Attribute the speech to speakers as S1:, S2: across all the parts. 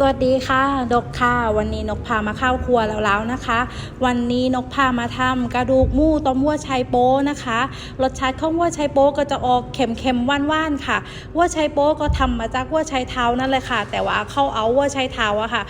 S1: สวัสดีค่ะ นกค่ะ วันนี้นกพามาเข้าครัวแล้วแล้วนะคะ วันนี้นกพามาทำกระดูกหมูต้มวัวไชโป๊นะคะ รสชาติของวัวไชโป๊ก็จะออกเค็มๆว่านๆค่ะวัวไชโป๊ก็ทำมาจากวัวไชเท้านั่นแหละค่ะ แต่ว่าเข้าเอาวัวไชเท้าอะค่ะ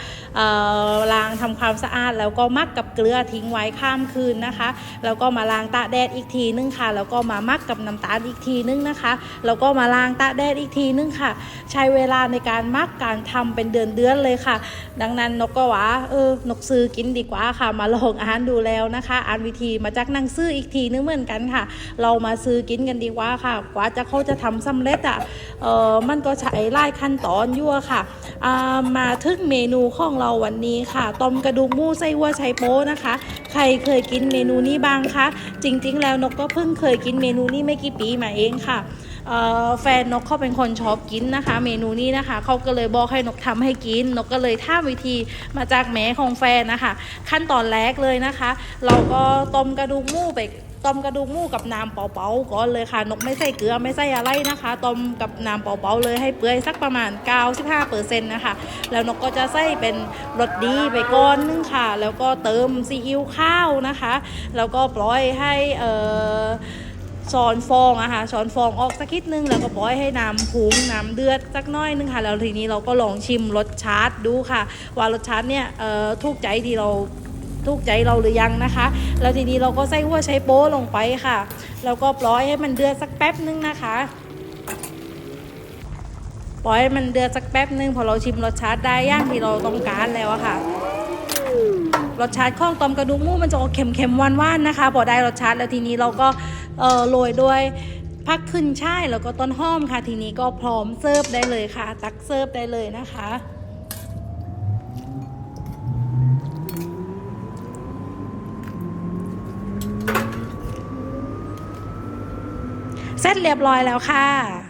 S1: ล้างทำความสะอาดแล้วก็มักกับเกลือทิ้งไว้ข้ามคืนนะคะ แล้วก็มาล้างตากแดดอีกทีนึงค่ะ แล้วก็มามักกับน้ำตาลอีกทีนึงนะคะ แล้วก็มาล้างตากแดดอีกทีนึงค่ะ ใช้เวลาในการมักการทำเป็นเดือนเดือนๆเลยค่ะ ดังนั้นนกก็ว่าเออนกซื้อกินดีกว่าค่ะ มาลองอ่านดูแล้วนะคะ อ่านวิธีมาจากนังซื้ออีกทีนึงเหมือนกันค่ะ เรามาซื้อกินกันดีกว่าค่ะ กว่าจะเขาจะทำสำเร็จอะเออมันก็ใช้ไล่ขั้นตอนยั่วค่ะอ่ามาถึงเมนูของเราวันนี้ค่ะต้มกระดูกหมูไส้วัวไชโป๊นะคะ ใครเคยกินเมนูนี้บ้างคะจริง ๆ แล้วนกก็เพิ่งเคยกินเมนูนี้ไม่กี่ปีมาเองค่ะแฟนนกเขาเป็นคนชอบกินนะคะ เมนูนี้นะคะเขาก็เลยบอกให้นกทำให้กินนกก็เลยท่าวิธีมาจากแม่ของแฟนนะคะ ขั้นตอนแรกเลยนะคะ เราก็ต้มกระดูกหมูไปต้มกระดูกหมูกับน้ำเปล่าๆก่อนเลยค่ะ นกไม่ใส่เกลือไม่ใส่อะไรนะคะ ต้มกับน้ำเปล่าๆเลยให้เปื่อยสักประมาณ 95%นะคะ แล้วนกก็จะใส่เป็นรสดีไปก้อนนึงค่ะ แล้วก็เติมซีอิ๊วข้าวนะคะ แล้วก็ปล่อยให้เอ่อ ช้อนฟองอะค่ะช้อนฟองออกสักนิดนึงแล้วก็ปล่อยให้น้ำพุงน้ำเดือดสักน้อยนึงค่ะ แล้วทีนี้เราก็ลองชิมรสชาติดูค่ะ ว่ารสชาติเนี่ยเอ่อถูกใจที่เราถูกใจเราหรือยังนะคะ แล้วทีนี้เราก็ใส่หัวไชโป๊ลงไปค่ะ แล้วก็ปล่อยให้มันเดือดสักแป๊บนึงนะคะปล่อยให้มันเดือดสักแป๊บนึงพอเราชิมรสชาติได้ย่างที่เราต้องการแล้วอะค่ะรสชาติข้องต้มกระดูกหมูมันจะออกเค็มๆหวานๆนะคะ พอได้รสชาติแล้วทีนี้เราก็ โรยด้วยผักขึ้นช่ายแล้วก็ต้นหอมค่ะ ทีนี้ก็พร้อมเสิร์ฟได้เลยค่ะ ตักเสิร์ฟได้เลยนะคะเสร็จเรียบร้อยแล้วค่ะ